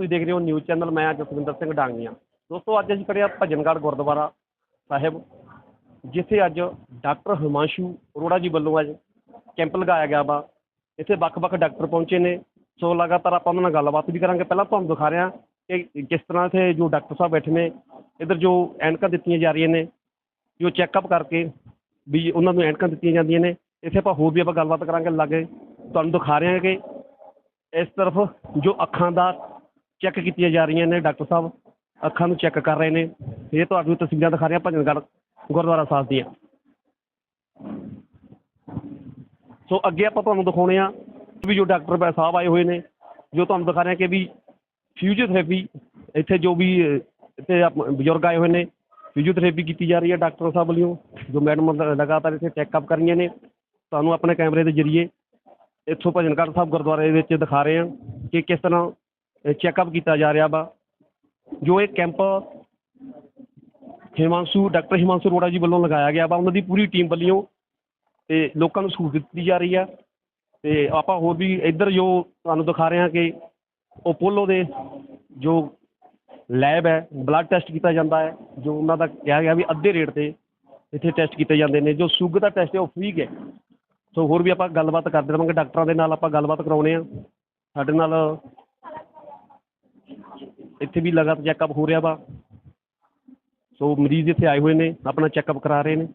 ਤੁਸੀਂ ਦੇਖ ਰਹੇ ਹੋ ਨਿਊਜ਼ ਚੈਨਲ ਮੈਂ ਜਸਵਿੰਦਰ ਸਿੰਘ ਡਾਂਗੀਆਂ। ਦੋਸਤੋ, ਅੱਜ ਅਸੀਂ ਖੜੇ ਹਾਂ ਭਜਨਗੜ੍ਹ ਗੁਰਦੁਆਰਾ ਸਾਹਿਬ, ਜਿੱਥੇ ਅੱਜ ਡਾਕਟਰ ਹਿਮਾਂਸ਼ੂ ਅਰੋੜਾ ਜੀ ਵੱਲੋਂ ਅੱਜ ਕੈਂਪ ਲਗਾਇਆ ਗਿਆ ਵਾ। ਇੱਥੇ ਵੱਖ-ਵੱਖ ਡਾਕਟਰ ਪਹੁੰਚੇ ਨੇ। ਸੋ ਲਗਾਤਾਰ ਆਪਾਂ ਉਹਨਾਂ ਨਾਲ ਗੱਲਬਾਤ ਵੀ ਕਰਾਂਗੇ। ਪਹਿਲਾਂ ਤੁਹਾਨੂੰ ਦਿਖਾ ਰਿਹਾ ਕਿ ਕਿਸ ਤਰ੍ਹਾਂ ਇੱਥੇ ਜੋ ਡਾਕਟਰ ਸਾਹਿਬ ਬੈਠੇ ਨੇ, ਇੱਧਰ ਜੋ ਐਨਕਾਂ ਦਿੱਤੀਆਂ ਜਾ ਰਹੀਆਂ ਨੇ, ਜੋ ਚੈੱਕਅਪ ਕਰਕੇ ਵੀ ਉਹਨਾਂ ਨੂੰ ਐਨਕਾਂ ਦਿੱਤੀਆਂ ਜਾਂਦੀਆਂ ਨੇ। ਇੱਥੇ ਆਪਾਂ ਹੋਰ ਵੀ ਆਪਾਂ ਗੱਲਬਾਤ ਕਰਾਂਗੇ। ਲਾਗੇ ਤੁਹਾਨੂੰ ਦਿਖਾ ਰਹੇ ਹਾਂ ਕਿ ਇਸ ਤਰਫ ਜੋ ਅੱਖਾਂ ਦਾ ਚੈੱਕ ਕੀਤੀਆਂ ਜਾ ਰਹੀਆਂ ਨੇ, ਡਾਕਟਰ ਸਾਹਿਬ। ਅੱਖਾਂ ਨੂੰ ਚੈੱਕ ਕਰ ਰਹੇ ਨੇ। ਇਹ ਤੁਹਾਨੂੰ ਤਸਵੀਰਾਂ ਦਿਖਾ ਰਹੇ ਹਾਂ ਭਜਨਗੜ੍ਹ ਗੁਰਦੁਆਰਾ ਸਾਹਿਬ ਦੀਆਂ। ਸੋ ਅੱਗੇ ਆਪਾਂ ਤੁਹਾਨੂੰ ਦਿਖਾਉਣੇ ਆ ਵੀ ਜੋ ਡਾਕਟਰ ਸਾਹਿਬ ਆਏ ਹੋਏ ਨੇ, ਜੋ ਤੁਹਾਨੂੰ ਦਿਖਾ ਰਹੇ ਹਾਂ ਕਿ ਵੀ ਫਿਜ਼ੀਓਥੈਰੇਪੀ ਇੱਥੇ ਜੋ ਵੀ, ਇੱਥੇ ਬਜ਼ੁਰਗ ਆਏ ਹੋਏ ਨੇ ਫਿਜ਼ੀਓਥੈਰੇਪੀ ਕੀਤੀ ਜਾ ਰਹੀ ਹੈ ਡਾਕਟਰ ਸਾਹਿਬ ਵੱਲੋਂ, ਜੋ ਮੈਡਮ ਲਗਾਤਾਰ ਇੱਥੇ ਚੈੱਕਅਪ ਕਰ ਰਹੀਆਂ ਨੇ। ਤੁਹਾਨੂੰ ਆਪਣੇ ਕੈਮਰੇ ਦੇ ਜ਼ਰੀਏ ਇੱਥੋਂ ਭਜਨਗੜ੍ਹ ਸਾਹਿਬ ਗੁਰਦੁਆਰੇ ਦੇ ਵਿੱਚ ਦਿਖਾ ਰਹੇ ਹਾਂ ਕਿ ਕਿਸ ਤਰ੍ਹਾਂ ਚੈੱਕਅਪ ਕੀਤਾ ਜਾ ਰਿਹਾ ਵਾ। ਜੋ ਇਹ ਕੈਂਪ ਹਿਮਾਂਸ਼ੂ, ਡਾਕਟਰ ਹਿਮਾਂਸ਼ੂ ਅਰੋੜਾ ਜੀ ਵੱਲੋਂ ਲਗਾਇਆ ਗਿਆ ਵਾ, ਉਹਨਾਂ ਦੀ ਪੂਰੀ ਟੀਮ ਵੱਲੋਂ ਤੇ ਲੋਕਾਂ ਨੂੰ ਸਹੂਲਤ ਦਿੱਤੀ ਜਾ ਰਹੀ ਆ। ਤੇ ਆਪਾਂ ਹੋਰ ਵੀ ਇੱਧਰ ਜੋ ਤੁਹਾਨੂੰ ਦਿਖਾ ਰਹੇ ਹਾਂ ਕਿ ਅਪੋਲੋ ਦੇ ਜੋ ਲੈਬ ਹੈ ਬਲੱਡ ਟੈਸਟ ਕੀਤਾ ਜਾਂਦਾ ਹੈ, ਜੋ ਉਹਨਾਂ ਦਾ ਕਿਹਾ ਗਿਆ ਵੀ ਅੱਧੇ ਰੇਟ ਤੇ ਇੱਥੇ ਟੈਸਟ ਕੀਤੇ ਜਾਂਦੇ ਨੇ। ਜੋ ਸ਼ੂਗਰ ਦਾ ਟੈਸਟ ਹੈ, ਉਹ ਫ੍ਰੀ ਹੈ। ਸੋ ਹੋਰ ਵੀ ਆਪਾਂ ਗੱਲਬਾਤ ਕਰਦੇ ਰਵਾਂਗੇ, ਡਾਕਟਰਾਂ ਦੇ ਨਾਲ ਆਪਾਂ ਗੱਲਬਾਤ ਕਰਾਉਣੇ ਆ ਸਾਡੇ ਨਾਲ ਇੱਥੇ ਵੀ ਲਗਾਤਾਰ ਚੈੱਕਅਪ ਹੋ ਰਿਹਾ ਵਾ। ਸੋ ਮਰੀਜ਼ ਇੱਥੇ ਆਏ ਹੋਏ ਨੇ ਆਪਣਾ ਚੈੱਕਅਪ ਕਰਾ ਰਹੇ ਨੇ।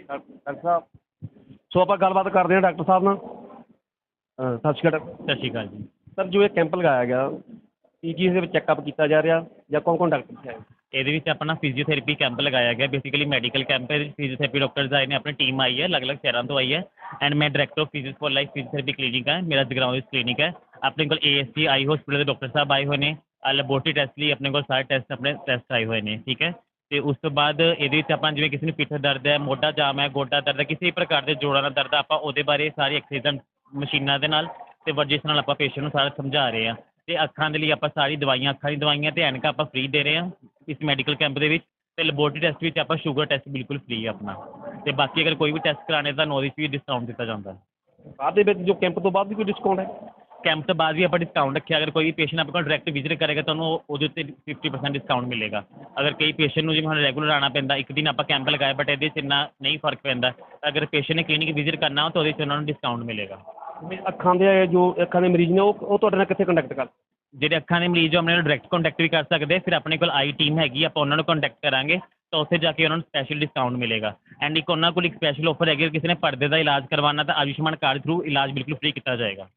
ਡਾਕਟਰ ਸਾਹਿਬ। ਸੋ ਆਪਾਂ ਗੱਲਬਾਤ ਕਰਦੇ ਹਾਂ ਡਾਕਟਰ ਸਾਹਿਬ ਨਾਲ। ਅਹ ਸਤਿ ਸ਼੍ਰੀ ਅਕਾਲ। ਡਾਕਟਰ ਸਤਿ ਸ਼੍ਰੀ ਅਕਾਲ ਜੀ। ਸਰ ਜੋ ਇਹ ਕੈਂਪ ਲਗਾਇਆ ਗਿਆ ਕੀ ਕੀ ਇਹਦੇ ਵਿੱਚ ਚੈੱਕਅਪ ਕੀਤਾ ਜਾ ਰਿਹਾ ਜਾਂ ਕੌਣ ਕੌਣ ਡਾਕਟਰ ਇੱਥੇ ਆਏ? ਇਹਦੇ ਵਿੱਚ ਆਪਣਾ ਫਿਜ਼ੀਓਥੈਰੇਪੀ ਕੈਂਪ ਲਗਾਇਆ ਗਿਆ। ਬੇਸਿਕਲੀ ਮੈਡੀਕਲ ਕੈਂਪ ਹੈ ਫਿਜ਼ੀਓਥੈਰੇਪੀ ਡਾਕਟਰਸ ਆਏ ਨੇ, ਆਪਣੀ ਟੀਮ ਆਈ ਹੈ, ਅਲੱਗ-ਅਲੱਗ ਸ਼ਹਿਰਾਂ ਤੋਂ ਆਈ ਹੈ। ਐਂਡ ਮੈਂ director of physios for life physiotherapy clinic ਹੈ, ਮੇਰਾ ਜਗਰਾਉਂ ਵਿੱਚ ਕਲੀਨਿਕ ਹੈ। ਆਪਣੇ ਕੋਲ ਏਐਸਸੀ ਆਈ ਹੋਸਪਿਟਲ ਦੇ ਡਾਕਟਰ ਸਾਹਿਬ ਆਏ ਹੋਏ ਨੇ। ਲੈਬੋਰਟਰੀ ਟੈਸਟ ਲਈ ਆਪਣੇ ਕੋਲ ਸਾਰੇ ਟੈਸਟ ਆਪਣੇ ਟੈਸਟ ਆਏ ਹੋਏ ਨੇ, ਠੀਕ ਹੈ। ਅਤੇ ਉਸ ਤੋਂ ਬਾਅਦ ਇਹਦੇ ਵਿੱਚ ਆਪਾਂ ਜਿਵੇਂ ਕਿਸੇ ਨੂੰ ਪਿੱਠ ਦਰਦ ਹੈ, ਮੋਢਾ ਜਾਮ ਹੈ, ਗੋਡਾ ਦਰਦ ਹੈ, ਕਿਸੇ ਵੀ ਪ੍ਰਕਾਰ ਦੇ ਜੋੜਾਂ ਦਾ ਦਰਦ ਆਪਾਂ ਉਹਦੇ ਬਾਰੇ ਸਾਰੀ ਐਕਸਰਸਾਈਜ਼ਾਂ ਮਸ਼ੀਨਾਂ ਦੇ ਨਾਲ ਅਤੇ ਵਰਜਿਸ਼ ਨਾਲ ਆਪਾਂ ਪੇਸ਼ੈਂਟ ਨੂੰ ਸਾਰਾ ਸਮਝਾ ਰਹੇ ਹਾਂ। ਅਤੇ ਅੱਖਾਂ ਦੇ ਲਈ ਆਪਾਂ ਸਾਰੀ ਦਵਾਈਆਂ, ਅੱਖਾਂ ਦੀ ਦਵਾਈਆਂ ਅਤੇ ਐਨਕਾਂ ਆਪਾਂ ਫ੍ਰੀ ਦੇ ਰਹੇ ਹਾਂ। ਇਸ ਮੈਡੀਕਲ ਕੈਂਪ ਦੇ ਵਿੱਚ ਤੇ ਲੈਬੋਰਟਰੀ ਟੈਸਟ ਵਿੱਚ ਆਪਾਂ ਸ਼ੂਗਰ ਟੈਸਟ ਬਿਲਕੁਲ ਫ੍ਰੀ ਹੈ ਆਪਣਾ। ਤੇ ਬਾਕੀ ਅਗਰ ਕੋਈ ਵੀ ਟੈਸਟ ਕਰਾਣੇ ਤਾਂ ਉਹਦੇ 'ਚ ਵੀ ਡਿਸਕਾਊਂਟ ਦਿੱਤਾ ਜਾਂਦਾ। ਹੈ ਬਾਅਦ ਦੇ ਵਿੱਚ ਜੋ ਕੈਂਪ ਤੋਂ ਬਾਅਦ ਵੀ ਕੋਈ ਡਿਸਕਾਊਂਟ ਹੈ? ਕੈਂਪ ਤੋਂ ਬਾਅਦ ਵੀ ਆਪਾਂ ਡਿਸਕਾਊਂਟ ਰੱਖਿਆ ਅਗਰ ਕੋਈ ਵੀ ਪੇਸ਼ੈਂਟ ਆਪਣੇ ਕੋਲ ਡਾਇਰੈਕਟ ਵਿਜ਼ਿਟ ਕਰੇਗਾ ਤੁਹਾਨੂੰ ਉਹ- ਉਹਦੇ ਉੱਤੇ 50% ਡਿਸਕਾਊਂਟ ਮਿਲੇਗਾ। ਅਗਰ ਕਈ ਪੇਸ਼ੈਂਟ ਨੂੰ ਜਿਵੇਂ ਹੁਣ ਰੈਗੂਲਰ ਆਉਣਾ ਪੈਂਦਾ ਇੱਕ ਦਿਨ ਆਪਾਂ ਕੈਂਪ ਲਗਾਇਆ ਬਟ ਇਹਦੇ 'ਚ ਇੰਨਾ ਨਹੀਂ ਫ਼ਰਕ ਪੈਂਦਾ। ਅਗਰ ਪੇਸ਼ੈਂਟ ਨੇ ਕਲੀਨਿਕ ਵਿਜ਼ਿਟ ਕਰਨਾ ਹੋ ਤਾਂ ਉਹਦੇ 'ਚ ਉਹਨਾਂ ਨੂੰ ਡਿਸਕਾਊਂਟ ਮਿਲੇਗਾ। ਅੱਖਾਂ ਦੇ ਜੋ ਅੱਖਾਂ ਦੇ ਮਰੀਜ਼ ਨੇ ਉਹ ਉਹ ਤੁਹਾਡੇ ਨਾਲ ਕਿੱਥੇ ਕੰਟੈਕਟ ਕਰ ਜਿਹੜੇ ਅੱਖਾਂ ਦੇ ਮਰੀਜ਼ ਹੋ ਆਪਣੇ ਨਾਲ ਡਾਇਰੈਕਟ ਕੰਟੈਕਟ ਵੀ ਕਰ ਸਕਦੇ ਫਿਰ ਆਪਣੇ ਕੋਲ ਆਈ ਟੀਮ ਹੈਗੀ ਆਪਾਂ ਉਹਨਾਂ ਨੂੰ ਕੰਟੈਕਟ ਕਰਾਂਗੇ ਤਾਂ ਉੱਥੇ ਜਾ ਕੇ ਉਹਨਾਂ ਨੂੰ ਸਪੈਸ਼ਲ ਡਿਸਕਾਊਂਟ ਮਿਲੇਗਾ। ਐਂਡ ਇੱਕ ਉਹਨਾਂ ਕੋਲ ਇੱਕ ਸਪੈਸ਼ਲ ਆਫਰ ਹੈਗੀ ਕਿਸੇ ਨੇ ਪਰਦੇ ਦਾ ਇਲਾਜ ਕਰਵਾਉਣਾ ਤਾਂ ਆਯੁਸ਼ਮਾਨ ਕਾਰਡ ਥਰੂ ਇਲਾਜ ਬਿਲਕੁਲ ਫ੍ਰੀ ਕੀਤਾ ਜਾਏਗਾ।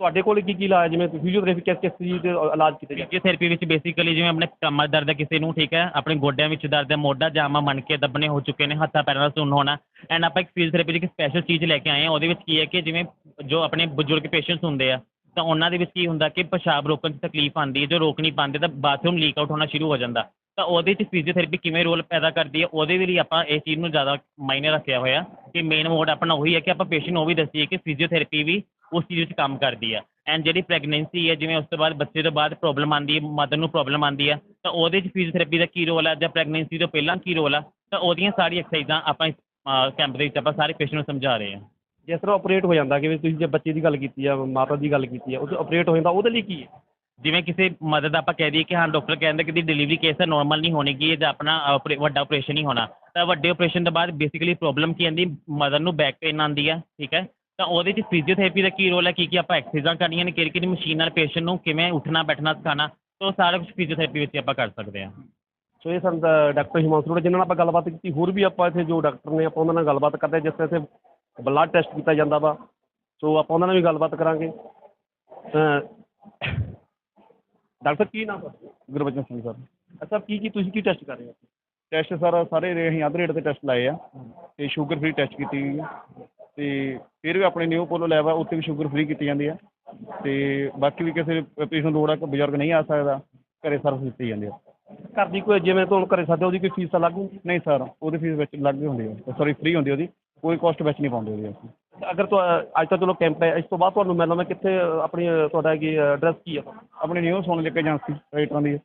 ਤੁਹਾਡੇ ਕੋਲ ਕੀ ਕੀ ਇਲਾਜ ਜਿਵੇਂ ਫਿਜ਼ੀਓਥੈਰੇਪੀ ਕਿਸ ਕਿਸ ਚੀਜ਼ ਦੇ ਇਲਾਜ ਕੀਤੇ ਜਾਂਦੇ ਫਿਜ਼ੀਓਥੈਰੇਪੀ ਵਿੱਚ ਬੇਸਿਕਲੀ ਜਿਵੇਂ ਆਪਣੇ ਕਮਰ ਦਰਦ ਹੈ ਕਿਸੇ ਨੂੰ ਠੀਕ ਹੈ ਆਪਣੇ ਗੋਡਿਆਂ ਵਿੱਚ ਦਰਦ ਹੈ ਮੋਢਾ ਜਾਮਾ ਮਣਕੇ ਦੱਬਣੇ ਹੋ ਚੁੱਕੇ ਨੇ ਹੱਥਾਂ ਪੈਰਾਂ ਦਾ ਸੁੰਨ ਹੋਣਾ। ਐਂਡ ਆਪਾਂ ਇੱਕ ਫਿਜ਼ੀਓਥੈਰੇਪੀ ਦੀ ਇੱਕ ਸਪੈਸ਼ਲ ਚੀਜ਼ ਲੈ ਕੇ ਆਏ ਹਾਂ ਉਹਦੇ ਵਿੱਚ ਕੀ ਹੈ ਕਿ ਜਿਵੇਂ ਜੋ ਆਪਣੇ ਬਜ਼ੁਰਗ ਪੇਸ਼ੈਂਟਸ ਹੁੰਦੇ ਆ ਤਾਂ ਉਹਨਾਂ ਦੇ ਵਿੱਚ ਕੀ ਹੁੰਦਾ ਕਿ ਪਿਸ਼ਾਬ ਰੋਕਣ 'ਚ ਤਕਲੀਫ ਆਉਂਦੀ ਹੈ, ਜੋ ਰੋਕ ਨਹੀਂ ਪਾਉਂਦੇ ਤਾਂ ਬਾਥਰੂਮ ਲੀਕ ਆਊਟ ਹੋਣਾ ਸ਼ੁਰੂ ਹੋ ਜਾਂਦਾ। ਤਾਂ ਉਹਦੇ 'ਚ ਫਿਜ਼ੀਓਥੈਰੇਪੀ ਕਿਵੇਂ ਰੋਲ ਪੈਦਾ ਕਰਦੀ ਹੈ, ਉਹਦੇ ਲਈ ਆਪਾਂ ਇਸ ਚੀਜ਼ ਨੂੰ ਜ਼ਿਆਦਾ ਮਾਇਨੇ ਰੱਖਿਆ ਹੋਇਆ ਕਿ ਮੇਨ ਮੋਡ ਆਪਣਾ ਉਹੀ ਹੈ ਕਿ ਆਪਾਂ ਪੇਸ਼ੈਂਟ ਨੂੰ ਉਹ ਵੀ ਦੱਸੀਏ ਕਿ ਫਿਜ਼ੀਓਥੈਰੇਪੀ ਵੀ ਉਸ ਚੀਜ਼ ਵਿੱਚ ਕੰਮ ਕਰਦੀ ਹੈ। ਐਂਡ ਜਿਹੜੀ ਪ੍ਰੈਗਨੈਂਸੀ ਹੈ, ਜਿਵੇਂ ਉਸ ਤੋਂ ਬਾਅਦ ਬੱਚੇ ਤੋਂ ਬਾਅਦ ਪ੍ਰੋਬਲਮ ਆਉਂਦੀ ਹੈ ਮਦਰ ਨੂੰ ਪ੍ਰੋਬਲਮ ਆਉਂਦੀ ਹੈ, ਤਾਂ ਉਹਦੇ 'ਚ ਫਿਜ਼ੀਓਥੈਰੇਪੀ ਦਾ ਕੀ ਰੋਲ ਹੈ ਜਾਂ ਪ੍ਰੈਗਨੈਂਸੀ ਤੋਂ ਪਹਿਲਾਂ ਕੀ ਰੋਲ ਆ, ਤਾਂ ਉਹਦੀਆਂ ਸਾਰੀ ਐਕਸਰਸਾਈਜ਼ਾਂ ਆਪਾਂ ਇਸ ਕੈਂਪ ਦੇ ਵਿੱਚ ਆਪਾਂ ਸਾਰੇ ਪੇਸ਼ੈਂਟ ਨੂੰ ਸਮਝਾ ਰਹੇ ਹਾਂ। ਜਿਸ ਤਰ੍ਹਾਂ ਆਪਰੇਟ ਹੋ ਜਾਂਦਾ ਕਿ ਤੁਸੀਂ ਜੇ ਬੱਚੇ ਦੀ ਗੱਲ ਕੀਤੀ ਆ ਮਾਤਾ ਦੀ ਗੱਲ ਕੀਤੀ ਆ ਉਹ ਆਪਰੇਟ ਹੋ ਜਾਂਦਾ ਉਹਦੇ ਲਈ ਕੀ ਹੈ? ਜਿਵੇਂ ਕਿਸੇ ਮਦਦ ਆਪਾਂ ਕਹਿ ਦਈਏ ਕਿ ਹਾਂ ਡਾਕਟਰ ਕਹਿੰਦੇ ਕਿ ਦੀ ਡਿਲੀਵਰੀ ਕੇਸ ਹੈ ਨਾਰਮਲ ਨਹੀਂ ਹੋਣਗੀ ਜਾਂ ਆਪਣਾ ਆਪਰੇ- ਵੱਡਾ ਆਪਰੇਸ਼ਨ ਨਹੀਂ ਹੋਣਾ। ਤਾਂ ਵੱਡੇ ਆਪਰੇਸ਼ਨ ਤੋਂ ਬਾਅਦ ਬੇਸਿਕਲੀ ਪ੍ਰੋਬਲਮ ਕੀ ਆਉਂਦੀ ਮਦਰ ਨੂੰ ਬੈਕ ਪੇਨ ਆਉਂਦੀ ਹੈ ਠੀਕ ਹੈ? ਤਾਂ ਉਹਦੇ 'ਚ ਫਿਜ਼ੀਓਥੈਰੇਪੀ ਦਾ ਕੀ ਰੋਲ ਹੈ? ਕੀ ਕੀ ਆਪਾਂ ਐਕਸਰਸਾਈਜ਼ਾਂ ਕਰਨੀਆਂ ਨੇ? ਕਿਹੜੀ ਕਿਹੜੀ ਮਸ਼ੀਨ ਨਾਲ ਪੇਸ਼ੈਂਟ ਨੂੰ ਕਿਵੇਂ ਉੱਠਣਾ ਬੈਠਣਾ ਸਿਖਾਉਣਾ? ਤਾਂ ਉਹ ਸਾਰਾ ਕੁਝ ਫਿਜ਼ੀਓਥੈਰੇਪੀ ਵਿੱਚ ਆਪਾਂ ਕਰ ਸਕਦੇ ਹਾਂ। ਸੋ ਇਹ ਸਨ ਡਾਕਟਰ ਹਿਮਾਂਸ਼ੂ ਜਿਨ੍ਹਾਂ ਨਾਲ ਆਪਾਂ ਗੱਲਬਾਤ ਕੀਤੀ ਹੋਰ ਵੀ ਆਪਾਂ ਇੱਥੇ ਜੋ ਡਾਕਟਰ ਨੇ ਆਪਾਂ ਉਹਨਾਂ ਨਾਲ ਗੱਲਬਾਤ ਕਰਦੇ ਹਾਂ, ਜਿਸ ਤਰ੍ਹਾਂ ਇੱਥੇ ਬਲੱਡ ਟੈਸਟ ਕੀਤਾ ਜਾਂਦਾ ਵਾ। ਸੋ ਆਪਾਂ ਉਹਨਾਂ ਨਾਲ ਵੀ ਗੱਲਬਾਤ ਕਰਾਂਗੇ। ਡਾਕਟਰ ਸਾਹਿਬ ਕੀ ਨਾਮ ਹੈ ਗੁਰਬਚਨ ਸਿੰਘ ਸਰ। ਅੱਛਾ ਕੀ ਕੀ ਤੁਸੀਂ ਕੀ ਟੈਸਟ ਕਰ ਰਹੇ ਹੋ? ਟੈਸਟ ਸਰ ਸਾਰੇ ਰੇ- ਅਸੀਂ ਅੱਧ ਰੇਟ ਤੇ ਟੈਸਟ ਲਾਏ ਆ। ਤੇ ਸ਼ੂਗਰ ਫ੍ਰੀ ਟੈਸਟ ਕੀਤੀ ਗਈ ਆ। ਤੇ ਫਿਰ ਵੀ ਆਪਣੇ ਨਿਊ ਪੋਲੋ ਲੈਬ ਆ ਉੱਥੇ ਵੀ ਸ਼ੂਗਰ ਫ੍ਰੀ ਕੀਤੀ ਜਾਂਦੀ ਆ। ਤੇ ਬਾਕੀ ਵੀ ਕਿਸੇ ਪੇਸ਼ੈਂਟ ਨੂੰ ਲੋੜ ਆ ਬਜ਼ੁਰਗ ਨਹੀਂ ਆ ਸਕਦਾ ਘਰੇ ਸਰਵਿਸ ਦਿੱਤੀ ਜਾਂਦੀ ਆ। ਘਰ ਦੀ ਕੋਈ ਜਿਵੇਂ ਤੁਹਾਨੂੰ ਘਰੇ ਸਾਡੇ ਉਹਦੀ ਕੋਈ ਫੀਸ ਤਾਂ ਲੱਗੂ ਨਹੀਂ ਸਰ ਉਹਦੀ ਫੀਸ ਵਿੱਚ ਲੱਗ ਹੁੰਦੀ ਆ। ਸੌਰੀ ਫ੍ਰੀ ਹੁੰਦੀ ਉਹਦੀ। ਕੋਈ ਕਾਸਟ ਵਿੱਚ ਨਹੀਂ ਪਾਉਂਦੇ ਅਸੀਂ। ਅਗਰ ਤੁਹਾ ਅੱਜ ਤਾਂ ਚਲੋ ਕੈਂਪ ਹੈ ਇਸ ਤੋਂ ਬਾਅਦ ਤੁਹਾਨੂੰ ਮਿਲਣਾ ਮੈਂ ਕਿੱਥੇ ਆਪਣੀ ਤੁਹਾਡਾ ਕੀ ਐਡਰੈਸ ਕੀ ਹੈ? ਆਪਣੀ ਨਿਊ ਸੋਨ ਲੈ ਕੇ ਏਜੰਸੀ ਰਾਈਟਰਾਂ ਦੀ।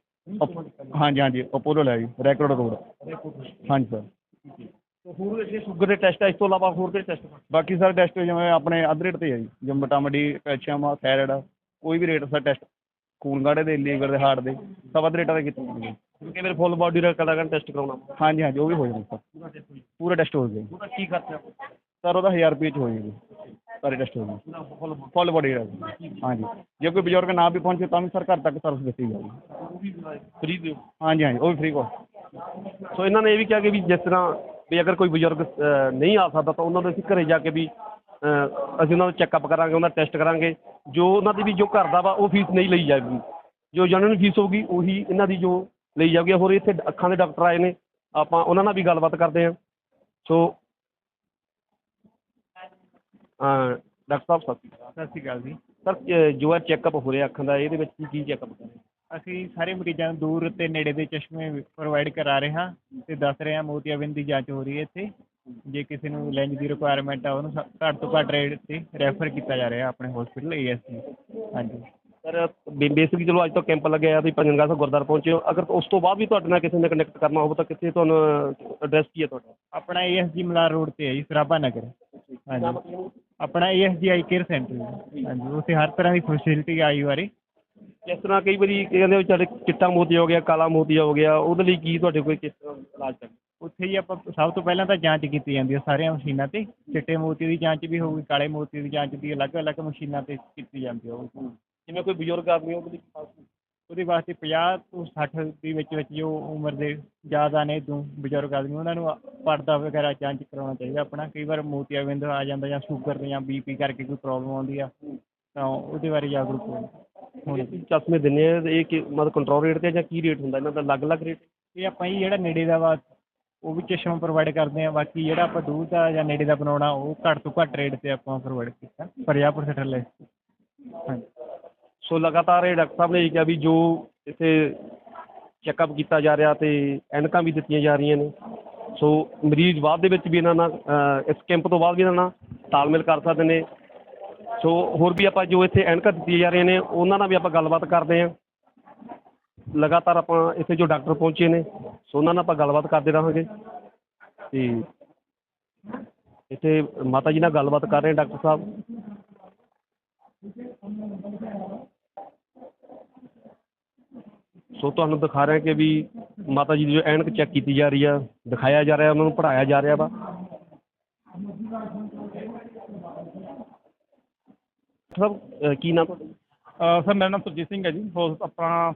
ਹਾਂਜੀ ਹਾਂਜੀ ਅਪੋਲੋ ਲੈ ਜੀ ਰੈਕੋਰਡ ਰੋਡ ਹਾਂਜੀ ਸਰ ਹੋਰ ਜਿਹੜੇ ਸ਼ੂਗਰ ਦੇ ਟੈਸਟ ਆ ਇਸ ਤੋਂ ਇਲਾਵਾ ਹੋਰ ਕਿਹੜੇ ਟੈਸਟ ਬਾਕੀ ਸਾਰੇ ਟੈਸਟ ਜਿਵੇਂ ਆਪਣੇ ਅੱਧ ਰੇਟ ਤੇ ਹੈ ਜੀ ਜਿਵੇਂ ਵਿਟਾਮਿਨ ਡੀ ਕੈਲਸ਼ੀਅਮ ਆ ਥਾਇਰਾਇਡ ਆ ਕੋਈ ਵੀ ਰੇਟ ਦਾ ਟੈਸਟ ਖੂਨ ਗਾੜੇ ਦੇ ਲੀਵਰ ਦੇ ਹਾਰਟ ਦੇ ਸਭ ਅੱਧ ਰੇਟਾਂ ਦੇ ਕੀਤੇ ਜਾਂਦੇ ਕਈ ਵਾਰ ਫੁੱਲ ਬਾਡੀ ਦਾ ਕਲਾਗਨ ਟੈਸਟ ਕਰਾਉਣਾ। ਹਾਂਜੀ ਹਾਂਜੀ ਉਹ ਵੀ ਹੋ ਜਾਂਦਾ ਸਰ ਪੂਰਾ ਟੈਸਟ ਹੋ ਜਾਏਗਾ ਉਹਦਾ ਕੀ ਖਰਚਾ? ਸਰ ਉਹਦਾ 1000 ਰੁਪਏ ਚ ਹੋ ਜਾਏਗੀ ਸਾਰੇ ਟੈਸਟ ਹੋ ਜਾਣਗੇ ਫੁੱਲ ਬੋਡੀ ਦਾ। ਹਾਂਜੀ। ਜੇ ਕੋਈ ਬਜ਼ੁਰਗ ਨਾ ਵੀ ਪਹੁੰਚੇ ਤਾਂ ਵੀ ਸਰ ਘਰ ਤੱਕ ਸਰਵਿਸ ਦਿੱਤੀ ਜਾਊਗੀ। ਫ੍ਰੀ ਦਿਓ। ਹਾਂਜੀ ਹਾਂਜੀ ਉਹ ਵੀ ਫ੍ਰੀ ਕੋਸਟ ਸੋ ਇਹਨਾਂ ਨੇ ਇਹ ਵੀ ਕਿਹਾ ਕਿ ਵੀ ਜਿਸ ਤਰ੍ਹਾਂ ਵੀ ਅਗਰ ਕੋਈ ਬਜ਼ੁਰਗ ਨਹੀਂ ਆ ਸਕਦਾ ਤਾਂ ਉਹਨਾਂ ਦੇ ਅਸੀਂ ਘਰੇ ਜਾ ਕੇ ਵੀ ਅਸੀਂ ਉਹਨਾਂ ਦਾ ਚੈੱਕਅਪ ਕਰਾਂਗੇ ਉਹਨਾਂ ਦਾ ਟੈਸਟ ਕਰਾਂਗੇ। ਜੋ ਉਹਨਾਂ ਦੀ ਵੀ ਜੋ ਘਰ ਦਾ ਵਾ ਉਹ ਫੀਸ ਨਹੀਂ ਲਈ ਜਾਵੇਗੀ ਜੋ ਜਨਰਲ ਫੀਸ ਹੋਊਗੀ ਉਹੀ ਇਹਨਾਂ ਦੀ ਜੋ ਲਈ ਜਾਊਗੀ। ਹੋਰ ਇੱਥੇ ਅੱਖਾਂ ਦੇ ਡਾਕਟਰ ਆਏ ਨੇ। ਆਪਾਂ ਉਹਨਾਂ ਨਾਲ ਵੀ ਗੱਲਬਾਤ ਕਰਦੇ ਹਾਂ। ਸੋ ਡਾਕਟਰ ਸਾਹਿਬ ਸਤਿ ਸ਼੍ਰੀ ਅਕਾਲ। ਸਤਿ ਸ਼੍ਰੀ ਅਕਾਲ ਜੀ। ਸਰ ਜੋ ਹੈ ਚੈੱਕਅਪ ਹੋ ਰਿਹਾ ਅੱਖਾਂ ਦਾ ਇਹਦੇ ਵਿੱਚ ਕੀ ਕੀ ਚੈੱਕਅਪ ਰਹੇ? ਅਸੀਂ ਸਾਰੇ ਮਰੀਜ਼ਾਂ ਨੂੰ ਦੂਰ ਤੇ ਨੇੜੇ ਦੇ ਚਸ਼ਮੇ ਪ੍ਰੋਵਾਈਡ ਕਰਾ ਰਹੇ ਹਾਂ ਤੇ ਦੱਸ ਰਹੇ ਹਾਂ ਮੋਤੀਆਬਿੰਦ ਦੀ ਜਾਂਚ ਹੋ ਰਹੀ ਹੈ ਇੱਥੇ। ਜੇ ਕਿਸੇ ਨੂੰ ਲੈਂਜ ਦੀ ਰਿਕੁਆਇਰਮੈਂਟ ਆ ਉਹਨੂੰ ਘੱਟ ਤੋਂ ਘੱਟ ਰੇਟ ਤੇ ਰੈਫਰ ਕੀਤਾ ਜਾ ਰਿਹਾ ਆਪਣੇ ਹਸਪੀਟਲ ਏਐਸਜੀ ਹਾਂਜੀ। ਸਰ ਬੇਸਿਕ ਚਲੋ ਅੱਜ ਤੋਂ ਕੈਂਪ ਲੱਗਿਆ ਵੀ ਭਜਨਗੜ੍ਹ ਸਾਹਿਬ ਗੁਰਦੁਆਰਾ ਪਹੁੰਚੇ ਹੋ। ਅਗਰ ਉਸ ਤੋਂ ਬਾਅਦ ਵੀ ਤੁਹਾਡੇ ਨਾਲ ਕਿਸੇ ਨੇ ਕਨੈਕਟ ਕਰਨਾ ਹੋਵੇ ਤਾਂ ਕਿੱਥੇ ਤੁਹਾਨੂੰ ਐਡਰੈਸ ਕੀ ਹੈ ਤੁਹਾਡਾ? ਆਪਣਾ ਏਐਸਜੀ ਮਲਾਰ ਰੋਡ ਤੇ ਹੈ ਜੀ ਸਰਾਭਾ ਨਗਰ। ਹਾਂਜੀ। ਆਪਣਾ ਏਐਸਜੀ ਆਈ ਕੇਅਰ ਸੈਂਟਰ ਹਾਂਜੀ ਉੱਥੇ ਹਰ ਤਰ੍ਹਾਂ ਦੀ ਫੈਸਿਲਿਟੀ ਆਈ ਬਾਰੇ ਜਿਸ ਤਰ੍ਹਾਂ ਕਈ ਵਾਰੀ ਕਹਿੰਦੇ ਵੀ ਸਾਡੇ ਚਿੱਟਾ ਮੋਤੀਆ ਹੋ ਗਿਆ ਕਾਲਾ ਮੋਤੀਆ ਹੋ ਗਿਆ ਉਹਦੇ ਲਈ ਕੀ ਤੁਹਾਡੇ ਕੋਲ ਕਿਸ ਤਰ੍ਹਾਂ ਇਲਾਜ ਚੱਲ ਉੱਥੇ ਹੀ ਆਪਾਂ ਸਭ ਤੋਂ ਪਹਿਲਾਂ ਤਾਂ ਜਾਂਚ ਕੀਤੀ ਜਾਂਦੀ ਹੈ ਸਾਰੀਆਂ ਮਸ਼ੀਨਾਂ ਤੇ ਚਿੱਟੇ ਮੋਤੀ ਦੀ ਜਾਂਚ ਵੀ ਹੋਊਗੀ ਕਾਲੇ ਮੋਤੀ ਦੀ ਜਾਂਚ ਵੀ ਅਲੱਗ-ਅਲੱਗ ਮਸ਼ੀਨਾਂ ਤੇ ਕੀਤੀ ਜਾਂਦੀ ਹੈ ਉਹ। ਜਿਵੇਂ ਕੋਈ ਬਜ਼ੁਰਗ ਆਦਮੀ ਉਹਦੇ ਲਈ ਉਹਦੇ ਵਾਸਤੇ 50 ਤੋਂ 60 ਦੇ ਵਿੱਚ ਵਿੱਚ ਜੋ ਉਮਰ ਦੇ ਜ਼ਿਆਦਾ ਨੇ ਤੋਂ ਬਜ਼ੁਰਗ ਆਦਮੀ ਉਹਨਾਂ ਨੂੰ ਪਰਦਾ ਵਗੈਰਾ ਜਾਂਚ ਕਰਾਉਣਾ ਚਾਹੀਦਾ ਆਪਣਾ। ਕਈ ਵਾਰ ਮੋਤੀਆਬਿੰਦ ਆ ਜਾਂਦਾ ਜਾਂ ਸ਼ੂਗਰ ਜਾਂ ਬੀਪੀ ਕਰਕੇ ਕੋਈ ਪ੍ਰੋਬਲਮ ਆਉਂਦੀ ਆ ਤਾਂ ਉਹਦੇ ਬਾਰੇ ਜਾਗਰੂਕ ਹੋਣ। ਚਸ਼ਮੇ ਦਿੰਦੇ ਆ ਇਹ ਕਿ ਮਤਲਬ ਕੰਟਰੋਲ ਰੇਟ ਤੇ ਜਾਂ ਕੀ ਰੇਟ ਹੁੰਦਾ? ਇਹਨਾਂ ਦਾ ਅਲੱਗ-ਅਲੱਗ ਰੇਟ ਇਹ ਆਪਾਂ ਜੀ ਜਿਹੜਾ ਨੇੜੇ ਦਾ ਵਾ ਉਹ ਵੀ ਚਸ਼ਮਾ ਪ੍ਰੋਵਾਈਡ ਕਰਦੇ ਹਾਂ ਬਾਕੀ ਜਿਹੜਾ ਆਪਾਂ ਦੂਰ ਦਾ ਜਾਂ ਨੇੜੇ ਦਾ ਬਣਾਉਣਾ, ਉਹ ਘੱਟ ਤੋਂ ਘੱਟ ਰੇਟ ਤੇ ਆਪਾਂ ਪ੍ਰੋਵਾਈਡ ਕੀਤਾ 50% ਲੈਸ ਹਾਂਜੀ। ਸੋ ਲਗਾਤਾਰ ਇਹ ਡਾਕਟਰ ਸਾਹਿਬ ਨੇ ਇਹ ਕਿਹਾ ਵੀ ਜੋ ਇੱਥੇ ਚੈੱਕਅਪ ਕੀਤਾ ਜਾ ਰਿਹਾ ਅਤੇ ਐਨਕਾਂ ਵੀ ਦਿੱਤੀਆਂ ਜਾ ਰਹੀਆਂ ਨੇ। ਸੋ ਮਰੀਜ਼ ਬਾਅਦ ਦੇ ਵਿੱਚ ਵੀ ਇਹਨਾਂ ਨਾਲ ਇਸ ਕੈਂਪ ਤੋਂ ਬਾਅਦ ਵੀ ਇਹਨਾਂ ਨਾਲ ਤਾਲਮੇਲ ਕਰ ਸਕਦੇ ਨੇ। ਸੋ ਹੋਰ ਵੀ ਆਪਾਂ ਜੋ ਇੱਥੇ ਐਨਕਾਂ ਦਿੱਤੀਆਂ ਜਾ ਰਹੀਆਂ ਨੇ, ਉਹਨਾਂ ਨਾਲ ਵੀ ਆਪਾਂ ਗੱਲਬਾਤ ਕਰਦੇ ਹਾਂ। ਲਗਾਤਾਰ ਆਪਾਂ ਇੱਥੇ ਜੋ ਡਾਕਟਰ ਪਹੁੰਚੇ ਨੇ, ਸੋ ਉਹਨਾਂ ਨਾਲ ਆਪਾਂ ਗੱਲਬਾਤ ਕਰਦੇ ਰਹਾਂਗੇ। ਤੇ ਇੱਥੇ ਮਾਤਾ ਜੀ ਨਾਲ ਗੱਲਬਾਤ ਕਰ ਰਹੇ ਡਾਕਟਰ ਸਾਹਿਬ। ਸੋ ਤੁਹਾਨੂੰ ਦਿਖਾ ਰਹੇ ਕਿ ਵੀ ਮਾਤਾ ਜੀ ਦੀ ਜੋ ਐਨਕ ਚੈੱਕ ਕੀਤੀ ਜਾ ਰਹੀ ਆ, ਦਿਖਾਇਆ ਜਾ ਰਿਹਾ, ਉਹਨਾਂ ਨੂੰ ਪੜ੍ਹਾਇਆ ਜਾ ਰਿਹਾ ਵਾ। ਸਭ ਕੀ ਨਾਮ ਤੁਹਾਡਾ? ਸਰ, ਮੇਰਾ ਨਾਮ ਸੁਰਜੀਤ ਸਿੰਘ ਹੈ ਜੀ। ਹੋਸ ਆਪਣਾ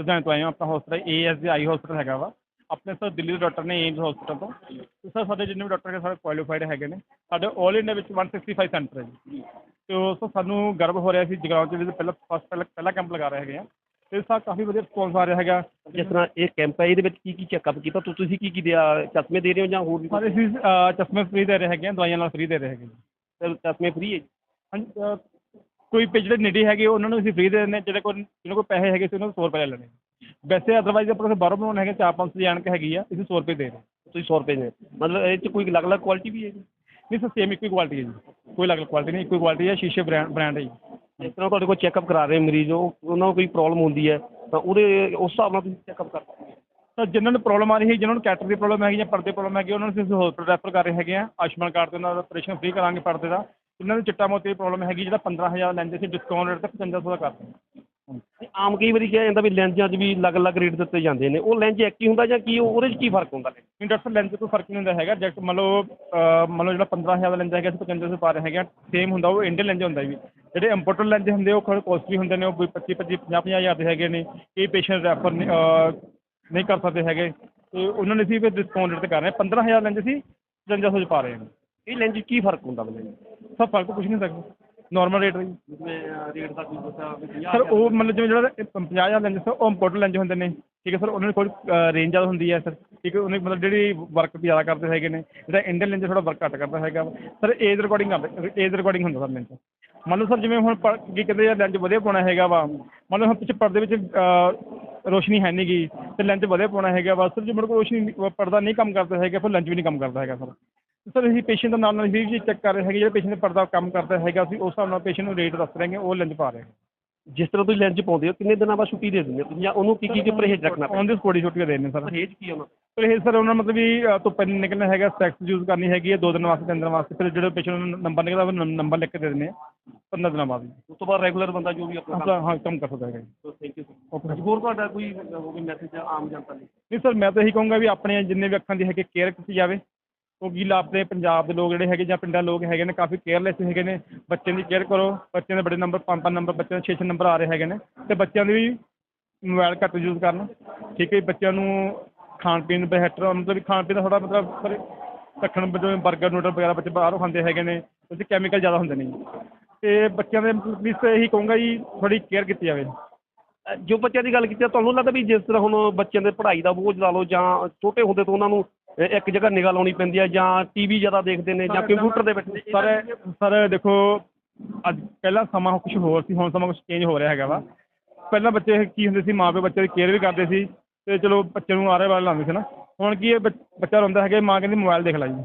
ਲੁਧਿਆਣੇ ਤੋਂ ਆਏ ਹਾਂ ਆਪਣਾ ਹਸਪਤਾਲ ਏ ਐਸ ਜੀ ਆਈ ਹਸਪਤਾਲ ਹੈਗਾ ਵਾ। ਆਪਣੇ ਸਰ ਦਿੱਲੀ ਦੇ ਡਾਕਟਰ ਨੇ ਏਮਸ ਹਸਪਤਾਲ ਤੋਂ। ਤੇ ਸਰ ਸਾਡੇ ਜਿੰਨੇ ਵੀ ਡਾਕਟਰ ਨੇ ਸਾਰੇ ਕੁਆਲੀਫਾਈਡ ਹੈਗੇ ਨੇ। ਸਾਡੇ 올 ਇੰਡੀਆ ਵਿੱਚ 165 ਸੈਂਟਰ ਹੈ ਜੀ। ਤੇ ਉਹ ਸਰ ਸਾਨੂੰ ਗਰਵ ਹੋ ਰਿਹਾ ਸੀ ਜਗਰਾਉਂ ਚ ਵੀ ਪਹਿਲਾਂ ਫਸਟ ਪਹਿਲਾ ਪਹਿਲਾ ਕੈਂਪ ਲਗਾ ਰਹੇ ਹੈਗੇ ਆ। ਤੇ ਸਰ ਕਾਫੀ ਵਧੀਆ ਰਿਸਪੌਂਸ ਆ ਰਿਹਾ ਹੈਗਾ। ਜਿਸ ਤਰ੍ਹਾਂ ਇਹ ਕੈਂਪ ਹੈ ਇਹਦੇ ਵਿੱਚ ਕੀ ਕੀ ਚੈੱਕਅਪ ਕੀਤਾ? ਤੁ- ਤੁਸੀਂ ਕੀ ਕੀ ਦਿਆ ਚਸ਼ਮੇ ਦੇ ਰਹੇ ਹੋ ਜਾਂ ਹੋਰ ਵੀ ਸਾਰੇ ਅਸੀਂ ਅ, ਚਸ਼ਮੇ ਫ੍ਰੀ ਦੇ ਰਹੇ ਹੈਗੇ ਆ ਦਵਾਈਆਂ ਨਾਲ ਫ੍ਰੀ ਦੇ ਰਹੇ ਹੈਗੇ ਜੀ? ਚਸ਼ਮੇ ਫ੍ਰੀ ਹੈ ਜੀ? ਹਾਂਜੀ ਅ, ਕੋਈ ਪੇ ਜਿਹੜੇ ਨੇੜੇ ਹੈਗੇ, ਉਹਨਾਂ ਨੂੰ ਅਸੀਂ ਫ੍ਰੀ ਦੇ ਦਿੰਦੇ ਹਾਂ। ਜਿਹੜੇ ਕੋਲ ਜਿਹਨਾਂ ਕੋਲ ਪੈਸੇ ਹੈਗੇ ਸੀ, ਉਹਨਾਂ ਨੂੰ 100 ਰੁਪਏ ਲੈ ਲੈਣੇ ਵੈਸੇ ਅਦਰਵਾਈਜ਼ ਆਪਣੇ ਕੋਲ ਬਾਹਰੋਂ ਬਣਾਉਣੇ ਹੈਗੇ 4-500 ਦੀ ਐਨਕ ਹੈਗੀ ਆ, ਅਸੀਂ ਸੌ ਰੁਪਏ ਦੇ ਰਹੇ ਹਾਂ। ਤੁਸੀਂ ਸੌ ਰੁਪਏ ਦੇ ਮਤਲਬ ਇਹ ਚ ਕੋਈ ਅਲੱਗ-ਅਲੱਗ ਕੁਆਲਿਟੀ ਵੀ ਹੈ ਜੀ? ਨਹੀਂ ਸਰ ਸੇਮ ਇੱਕੋ ਹੀ ਕੁਆਲਿਟੀ ਹੈ ਜੀ। ਕੋਈ ਅਲੱਗ ਕੁਆਲਿਟੀ ਨਹੀਂ, ਇੱਕੋ ਹੀ ਕੁਆਲਿਟੀ ਹੈ। ਸ਼ੀਸ਼ੇ ਬ੍ਰਾਂਡ ਬ੍ਰਾਂਡ ਹੈ ਜੀ। ਜਿਸ ਤਰ੍ਹਾਂ ਤੁਹਾਡੇ ਕੋਲ ਚੈੱਕਅਪ ਕਰਾ ਰਹੇ ਮਰੀਜ਼, ਉਹ ਉਹਨਾਂ ਨੂੰ ਕੋਈ ਪ੍ਰੋਬਲਮ ਹੁੰਦੀ ਹੈ, ਤਾਂ ਉਹਦੇ ਉਸ ਹਿਸਾਬ ਨਾਲ ਤੁਸੀਂ ਚੈੱਕਅਪ ਕਰ ਸਕਦੇ ਹੋ। ਸਰ ਜਿਨ੍ਹਾਂ ਨੂੰ ਪ੍ਰੋਬਲਮ ਆ ਰਹੀ ਹੈ, ਜਿਨ੍ਹਾਂ ਨੂੰ ਕੈਟਰ ਦੀ ਪ੍ਰੋਬਲਮ ਹੈਗੀ ਜਾਂ ਪਰਦੇ ਪ੍ਰੋਬਲਮ ਹੈਗੀ, ਉਹਨਾਂ ਨੂੰ ਅਸੀਂ ਹਸਪੀਟਲ ਰੈਫਰ ਕਰ ਰਹੇ ਹੈਗੇ ਆ ਆਯੁਸ਼ਮਾਨ ਕਾਰਡ 'ਤੇ ਉਹਨਾਂ ਦਾ ਆਪਰੇਸ਼ਨ ਫ੍ਰੀ ਕਰਾਂਗੇ ਪਰਦੇ ਦਾ। ਜਿਨ੍ਹਾਂ ਨੂੰ ਚਿੱਟਾ ਮੋਤੀ ਦੀ ਪ੍ਰੋਬਲਮ ਹੈਗੀ ਜਿਹੜਾ 15000 ਲੈਂਦੇ ਸੀ ਡਿਸਕਾਊਂਟ ਰੇਟ ਤੇ 5500 ਦਾ ਕਰਦੇ ਆਮ ਕਈ ਵਾਰੀ ਕਿਹਾ ਜਾਂਦਾ ਵੀ ਲੈਂਜ਼ਾਂ 'ਚ ਵੀ ਅਲੱਗ-ਅਲੱਗ ਰੇਟ ਦਿੱਤੇ ਜਾਂਦੇ ਨੇ। ਉਹ ਲੈਂਜ਼ ਇੱਕ ਹੀ ਹੁੰਦਾ ਜਾਂ ਕੀ ਉਹ- ਉਹਦੇ 'ਚ ਕੀ ਫ਼ਰਕ ਹੁੰਦਾ? ਨੇ ਨਹੀਂ ਡਾਕਟਰ 'ਚ ਕੋਈ ਫ਼ਰਕ ਨਹੀਂ ਹੁੰਦਾ ਹੈਗਾ। ਜੈਕਟ ਮੰਨ ਲਓ ਅਹ ਮੰਨ ਲਓ ਜਿਹੜਾ 15000 ਦਾ ਲੈਂਸ ਹੈਗਾ ਅਸੀਂ 5500 ਪਾ ਰਹੇ ਹੈਗੇ ਸੇਮ ਹੁੰਦਾ ਉਹ ਇੰਡੀਅਨ ਲੈਂਸ ਹੁੰਦਾ ਵੀ। ਜਿਹੜੇ ਇੰਪੋਰਟਡ ਲੈਂਸ ਹੁੰਦੇ ਉਹ ਥੋੜ੍ਹੇ ਕੋਸਟਲੀ ਹੁੰਦੇ ਨੇ ਉਹ 25 25 50 ਹਜ਼ਾਰ ਦੇ ਹੈਗੇ ਨੇ। ਇਹ ਪੇਸ਼ੈਂਟ ਰੈਫਰ ਨਹੀਂ ਕਰ ਸਕਦੇ ਹੈਗੇ। ਤੇ ਉਹਨਾਂ ਨੇ ਅਸੀਂ ਫਿਰ ਡਿਸਕਾਊਂਟ ਰੇਟ ਤੇ ਕਰ ਰਹੇ ਹਾਂ 15000 ਲੈਂਸ ਅਸੀਂ 5500 ਚ ਪਾ ਰਹੇ ਹਾਂ ਇਹ ਲੈਂਜ਼ 'ਚ ਕੀ ਫ਼ਰਕ ਹੁੰਦਾ ਬਲੇ ਸਰ ਫ਼ਰਕ ਕੁਝ ਨਹੀਂ ਸਕਦਾ ਨਾਰਮਲ ਰੇਟ ਹੈ। ਜੀ ਜਿਵੇਂ ਰੇਟ ਦਾ ਸਰ ਉਹ ਮਤਲਬ ਜਿਵੇਂ ਜਿਹੜਾ 50000 ਲੈਂਸ ਸਰ ਉਹ ਇੰਪੋਰਟਡ ਲੈਂਸ ਹੁੰਦੇ ਨੇ। ਠੀਕ ਹੈ ਸਰ ਉਹਨਾਂ ਦੀ ਥੋੜੀ ਰੇਂਜ ਜ਼ਿਆਦਾ ਹੁੰਦੀ ਹੈ ਸਰ। ਠੀਕ ਹੈ ਉਹਨੇ ਮਤਲਬ ਜਿਹੜੀ ਵਰਕ ਜ਼ਿਆਦਾ ਕਰਦੇ ਹੈਗੇ ਨੇ ਜਿਹੜਾ ਇੰਡੀਅਨ ਲੈਂਸ ਥੋੜਾ ਵਰਕ ਘੱਟ ਕਰਦਾ ਹੈਗਾ। ਸਰ ਏਜ ਰਿਕਾਰਡਿੰਗ ਕਰਦੇ ਏਜ ਰਿਕਾਰਡਿੰਗ ਹੁੰਦਾ ਸਰ ਲੈਂਸ ਮੰਨ ਲਓ ਸਰ ਜਿਵੇਂ ਹੁਣ ਪ- ਕੀ ਕਹਿੰਦੇ ਆ ਲੈਂਸ ਵਧੀਆ ਪਾਉਣਾ ਹੈਗਾ ਵਾ। ਮੰਨ ਲਓ ਹੁਣ ਪਿੱਛੇ ਪਰਦੇ ਵਿੱਚ ਰੋਸ਼ਨੀ ਹੈ ਨਹੀਂ ਗੀ ਤੇ ਲੈਂਸ ਵਧੀਆ ਪਾਉਣਾ ਹੈਗਾ ਵਾ। ਸਰ ਜੇ ਮੇਰੇ ਕੋਲ ਰੋਸ਼ਨੀ ਪਰਦਾ ਨਹੀਂ ਕੰਮ ਕਰਦਾ ਹੈਗਾ ਫਿਰ ਲੈਂਸ ਵੀ ਨਹੀਂ ਕੰਮ ਕਰਦਾ ਹੈਗਾ ਸਰ। ਸਰ ਅਸੀਂ ਪੇਸ਼ੈਂਟ ਦਾ ਨਾਲ ਨਾਲ ਵੀ ਚੈੱਕ ਕਰ ਰਹੇ ਹੈਗੇ ਜਿਹੜੇ ਪੇਸ਼ੈਂਟ ਦਾ ਪਰਦਾ ਕੰਮ ਕਰਦਾ ਹੈਗਾ। ਅਸੀਂ ਉਸ ਹਿਸਾਬ ਨਾਲ ਪੇਸ਼ੈਂਟ ਨੂੰ ਰੇਟ ਦੱਸ ਰਹੇ ਹਾਂ ਉਹ ਲੈਂਸ ਪਾ ਰਹੇ ਹਾਂ। ਜਿਸ ਤਰ੍ਹਾਂ ਤੁਸੀਂ ਲੈਂਜ ਪਾਉਂਦੇ ਹੋ ਕਿੰਨੇ ਦਿਨਾਂ ਬਾਅਦ ਛੁੱਟੀ ਦੇ ਦਿੰਦੇ ਹੋ ਤੁਸੀਂ? ਜਾਂ ਉਹਨੂੰ ਕੀ ਕੀ ਪਰਹੇਜ਼ ਰੱਖਣਾ ਔਨ ਦੀ ਸਪੋਟ ਹੀ ਛੁੱਟੀਆਂ ਦੇ ਦਿੰਦੇ ਸਰ। ਪਰਹੇਜ਼ ਕੀ ਉਹਨਾਂ? ਪਰਹੇਜ਼ ਸਰ ਉਹਨਾਂ ਮਤਲਬ ਵੀ ਅ, ਧੁੱਪੇ ਨਹੀਂ ਨਿਕਲਣਾ ਹੈਗਾ ਸਟੈਕਸ ਯੂਜ਼ ਕਰਨੀ ਹੈਗੀ ਹੈ ਦੋ ਦਿਨ ਵਾਸਤੇ ਤਿੰਨ ਦਿਨ ਵਾਸਤੇ। ਫਿਰ ਜਿਹੜੇ ਪੇਸ਼ੈਂਟ ਨੂੰ ਨੰਬਰ ਨਿਕਲਦਾ ਉਹ ਨੰਬਰ ਲਿਖ ਕੇ ਦੇ ਦਿੰਦੇ ਆ 15 ਦਿਨਾਂ ਬਾਅਦ। ਉਸ ਤੋਂ ਬਾਅਦ ਰੈਗੂਲਰ ਬੰਦਾ ਜੋ ਵੀ ਆਪਣਾ ਆਪਣਾ ਹਾਂ ਕੰਮ ਕਰ ਸਕਦਾ ਹੈਗਾ ਜੀ। ਥੈਂਕ ਯੂ ਓਕੇ ਸਰ ਹੋਰ ਤੁਹਾਡਾ ਕੋਈ ਹੋਵੇ ਮੈਸੇਜ ਆਮ ਜਨਤਾ ਲਈ ਨਹੀਂ ਸਰ ਮੈਂ ਤਾਂ ਇਹੀ ਕਹੂੰਗਾ ਵੀ ਆਪਣੇ ਜਿੰਨੇ ਵੀ ਅੱਖਾਂ ਦੀ ਹੈਗੇ ਕੇਅਰ ਕੀਤੀ ਜਾਵੇ। ਕਿਉਂਕਿ ਲਾ ਆਪਣੇ ਪੰਜਾਬ ਦੇ ਲੋਕ ਜਿਹੜੇ ਹੈਗੇ ਜਾਂ ਪਿੰਡਾਂ ਲੋਕ ਹੈਗੇ ਨੇ ਕਾਫੀ ਕੇਅਰਲੈਸ ਹੈਗੇ ਨੇ। ਬੱਚਿਆਂ ਦੀ ਕੇਅਰ ਕਰੋ। ਬੱਚਿਆਂ ਦੇ ਬੜੇ ਨੰਬਰ ਪੰਜ ਪੰਜ ਨੰਬਰ ਬੱਚਿਆਂ ਦੇ ਛੇ ਛੇ ਨੰਬਰ ਆ ਰਹੇ ਹੈਗੇ ਨੇ। ਅਤੇ ਬੱਚਿਆਂ ਦੇ ਵੀ ਮੋਬਾਇਲ ਘੱਟ ਯੂਜ਼ ਕਰਨ। ਠੀਕ ਹੈ ਜੀ, ਬੱਚਿਆਂ ਨੂੰ ਖਾਣ ਪੀਣ ਬੈਟਰ ਮਤਲਬ ਵੀ ਖਾਣ ਪੀਣ ਦਾ ਥੋੜ੍ਹਾ ਮਤਲਬ ਪਰ ਰੱਖਣ ਜਿਵੇਂ ਬਰਗਰ ਨੂਡਲ ਵਗੈਰਾ ਬੱਚੇ ਬਾਹਰੋਂ ਖਾਂਦੇ ਹੈਗੇ ਨੇ ਉਹਦੇ ਕੈਮੀਕਲ ਜ਼ਿਆਦਾ ਹੁੰਦੇ ਨੇ ਅਤੇ ਬੱਚਿਆਂ ਦੇ ਵੀ ਇਹੀ ਕਹੂੰਗਾ ਜੀ ਥੋੜ੍ਹੀ ਕੇਅਰ ਕੀਤੀ ਜਾਵੇ। ਜੋ ਬੱਚਿਆਂ ਦੀ ਗੱਲ ਕੀਤੀ ਤੁਹਾਨੂੰ ਲੱਗਦਾ ਵੀ ਜਿਸ ਤਰ੍ਹਾਂ ਹੁਣ ਬੱਚਿਆਂ ਦੇ ਪੜ੍ਹਾਈ ਦਾ ਬੋਝ ਲਾ ਲਓ ਜਾਂ ਛੋਟੇ ਹੁੰਦੇ ਤੋਂ ਉਹਨਾਂ ਨੂੰ ਇੱਕ ਜਗ੍ਹਾ ਨਿਗਾਹ ਲਾਉਣੀ ਪੈਂਦੀ ਹੈ ਜਾਂ ਟੀਵੀ ਜ਼ਿਆਦਾ ਦੇਖਦੇ ਨੇ ਜਾਂ ਕੰਪਿਊਟਰ ਦੇ ਵਿੱਚ। ਸਰ ਸਰ ਦੇਖੋ ਅੱਜ ਪਹਿਲਾਂ ਸਮਾਂ ਕੁਝ ਹੋਰ ਸੀ ਹੁਣ ਸਮਾਂ ਕੁਝ ਚੇਂਜ ਹੋ ਰਿਹਾ ਹੈਗਾ ਵਾ। ਪਹਿਲਾਂ ਬੱਚੇ ਕੀ ਹੁੰਦੇ ਸੀ ਮਾਂ ਪਿਓ ਬੱਚੇ ਦੀ ਕੇਅਰ ਵੀ ਕਰਦੇ ਸੀ ਤੇ ਚਲੋ ਬੱਚੇ ਨੂੰ ਆਰੇ ਵਾਲੇ ਲਾਉਂਦੇ ਸੀ ਨਾ। ਹੁਣ ਕੀ ਹੈ ਬੱਚ- ਰੋਂਦਾ ਹੈਗਾ ਮਾਂ ਕਹਿੰਦੀ ਮੋਬਾਈਲ ਦੇਖ ਲੈ ਜੀ।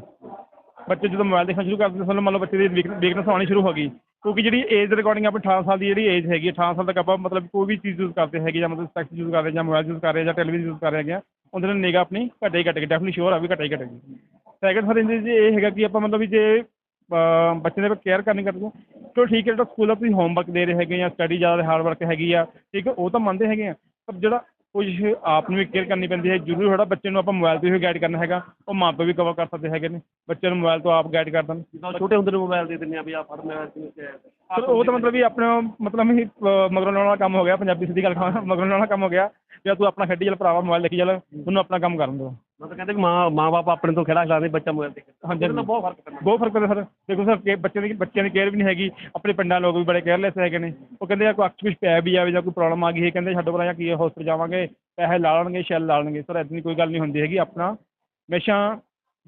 ਬੱਚੇ ਜਦੋਂ ਮੋਬਾਈਲ ਦੇਖਣਾ ਸ਼ੁਰੂ ਕਰਦੇ ਸਾਨੂੰ ਮੰਨ ਲਓ ਬੱਚੇ ਦੀ ਵੀਕਨੈਸ ਆਉਣੀ ਸ਼ੁਰੂ ਹੋ ਗਈ। ਕਿਉਂਕਿ ਜਿਹੜੀ ਏਜ ਦੇ ਰਿਕਾਰਡਿੰਗ ਆਪਣੀ 18 ਸਾਲ ਦੀ ਜਿਹੜੀ ਏਜ ਹੈਗੀ ਹੈ, 18 ਸਾਲ ਤੱਕ ਆਪਾਂ ਮਤਲਬ ਕੋਈ ਵੀ ਚੀਜ਼ ਯੂਜ਼ ਕਰਦੇ ਹੈਗੇ ਜਾਂ ਮਤਲਬ ਸੈਕਸ ਯੂਜ਼ ਕਰ ਰਹੇ ਜਾਂ ਮੋਬਾਈਲ ਯੂਜ਼ ਕਰ ਰਹੇ ਜਾਂ ਟੈਲੀਵਿਜ਼ਨ ਯੂਜ਼ ਕਰ ਰਹੇ ਹੈਗੇ ਉਹਦੇ ਨਾਲ ਨਿਗਾ ਆਪਣੀ ਘਟੇ ਹੀ ਘਟੇਗੀ ਡੈਫੀਨਿਟਲੀ ਸ਼ੋਰ ਆ ਵੀ ਘਟੇ ਹੀ ਘਟੇਗੀ। ਸੈਕਿੰਡ ਸਰ ਇਹਦੇ 'ਚ ਇਹ ਹੈਗਾ ਕਿ ਆਪਾਂ ਮਤਲਬ ਵੀ ਜੇ ਅ, ਬੱਚੇ ਦੇ ਕੇਅਰ ਕਰਨੀ ਕਰਦੇ ਚਲੋ ਠੀਕ ਹੈ ਜਿਹੜਾ ਸਕੂਲ ਦਾ ਤੁਸੀਂ ਹੋਮਵਰਕ ਦੇ ਰਹੇ ਹੈਗੇ ਜਾਂ ਸਟੱਡੀ ਜ਼ਿਆਦਾ ਹਾਰਡ ਵਰਕ ਹੈਗੀ ਆ ਠੀਕ ਹੈ ਉਹ ਤਾਂ ਮੰਨਦੇ ਹੈਗੇ ਆ ਪਰ ਜਿਹੜਾ ਕੁਝ ਆਪ ਨੂੰ ਵੀ ਕੇਅਰ ਕਰਨੀ ਪੈਂਦੀ ਹੈ। ਜ਼ਰੂਰੀ ਥੋੜਾ ਬੱਚੇ ਨੂੰ ਆਪਾਂ ਮੋਬਾਈਲ ਤੋਂ ਹੀ ਗਾਈਡ ਕਰਨਾ ਹੈਗਾ। ਉਹ ਮਾਂ ਪਿਓ ਵੀ ਕਵਰ ਕਰ ਸਕਦੇ ਹੈਗੇ ਨੇ। ਬੱਚੇ ਨੂੰ ਮੋਬਾਈਲ ਤੋਂ ਆਪ ਗਾਈਡ ਕਰ ਦੇਣ। ਜਿੱਦਾਂ ਛੋਟੇ ਹੁੰਦੇ ਨੂੰ ਮੋਬਾਈਲ ਦੇ ਦਿੰਦੇ ਆ ਵੀ ਆ ਫੜ ਮੈਂ ਸਰ ਉਹ ਤਾਂ ਮਤਲਬ ਵੀ ਆਪਣਾ ਮਤਲਬ ਹੀ ਮਗਰੋਂ ਲਾਉਣ ਵਾਲਾ ਕੰਮ ਹੋ ਗਿਆ ਪੰਜਾਬੀ ਸਿੱਧੀ ਗੱਲ ਕਹਾਂ ਮਗਰੋਂ ਲਾਉਣ ਵਾਲਾ ਕੰਮ ਹੋ ਗਿਆ। ਜਾਂ ਤੂੰ ਆਪਣਾ ਖੇਡੀ ਚੱਲ ਭਰਾਵਾ ਮੋਬਾਈਲ ਦੇਖੀ ਚੱਲ ਉਹਨੂੰ ਆਪਣਾ ਕੰਮ ਕਰਨ ਦਿਓ। ਮੈਂ ਤਾਂ ਕਹਿੰਦੇ ਵੀ ਮਾਂ ਮਾਂ ਬਾਪ ਆਪਣੇ ਤੋਂ ਖੇੜਾ ਖਿਲਾਉਂਦੇ ਬੱਚਾ ਮੋਬਾਈਲ ਤੇ ਹਾਂਜੀ, ਇਹਦਾ ਬਹੁਤ ਫ਼ਰਕ ਪੈਂਦਾ। ਬਹੁਤ ਫ਼ਰਕ ਪੈਂਦਾ ਸਰ। ਦੇਖੋ ਸਰ ਕਿ ਬੱਚਿਆਂ ਦੀ ਬੱਚਿਆਂ ਦੀ ਕੇਅਰ ਵੀ ਨਹੀਂ ਹੈਗੀ। ਆਪਣੇ ਪਿੰਡਾਂ ਲੋਕ ਵੀ ਬੜੇ ਕੇਅਰਲੈਸ ਹੈਗੇ ਨੇ। ਉਹ ਕਹਿੰਦੇ ਆ ਕੋਈ ਅੱਖ 'ਚ ਕੁਛ ਪੈ ਵੀ ਜਾਵੇ ਜਾਂ ਕੋਈ ਪ੍ਰੋਬਲਮ ਆ ਗਈ ਹੈ ਕਹਿੰਦੇ ਛੱਡੋ ਪਰਾਂ ਜਾਂ ਕੀ ਹਸਪਤਾਲ ਜਾਵਾਂਗੇ ਪੈਸੇ ਲਾ ਲੈਣਗੇ ਸ਼ੈਲ ਲਾ ਲੈਣਗੇ। ਸਰ ਇਦਾਂ ਦੀ ਕੋਈ ਗੱਲ ਨਹੀਂ ਹੁੰਦੀ ਹੈਗੀ। ਆਪਣਾ ਹਮੇਸ਼ਾ